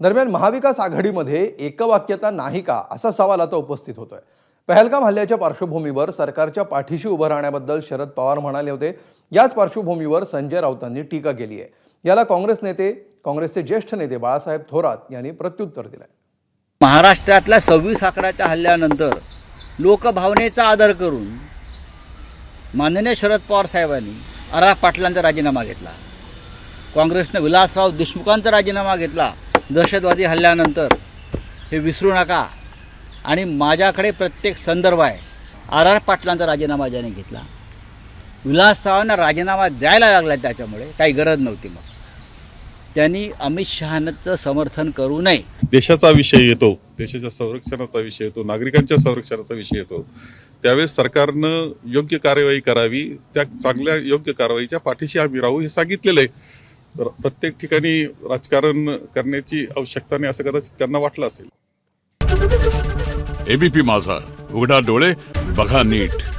दरम्यान महाविकास आघाडीमध्ये एकवाक्यता नाही का असा सवाल आता उपस्थित होतोय. पहलगाम हल्ल्याच्या पार्श्वभूमीवर सरकारच्या पाठीशी उभं राहण्याबद्दल शरद पवार म्हणाले होते. याच पार्श्वभूमीवर संजय राऊतांनी टीका केली आहे. याला काँग्रेस नेते काँग्रेसचे ज्येष्ठ नेते बाळासाहेब थोरात यांनी प्रत्युत्तर दिलंय. महाराष्ट्रातल्या सव्वीस अकराच्या हल्ल्यानंतर लोकभावनेचा आदर करून माननीय शरद पवार साहेबांनी आरा पाटलांचा राजीनामा घेतला. काँग्रेसनं विलासराव देशमुखांचा राजीनामा घेतला. दहशतवादी हल्ल्यानंतर हे विसरू नका. आणि माझ्याकडे प्रत्येक संदर्भ आहे. आर आर पाटलांचा राजीनामा ज्याने घेतला. विलासरावांना राजीनामा द्यायला लागला त्याच्यामुळे काही गरज नव्हती मग. त्यांनी अमित शहाचं समर्थन करू नये. देशाचा विषय येतो. देशाच्या संरक्षणाचा विषय येतो. नागरिकांच्या संरक्षणाचा विषय येतो. त्यावेळेस सरकारनं योग्य कार्यवाही करावी. त्या चांगल्या योग्य कारवाईच्या पाठीशी आम्ही राहू हे सांगितलेलं आहे. प्रत्येक ठिकाणी राजकारण करण्याची आवश्यकता नाही असं कदाचित त्यांना वाटलं असेल. एबीपी माझा. उघडा डोळे बघा नीट.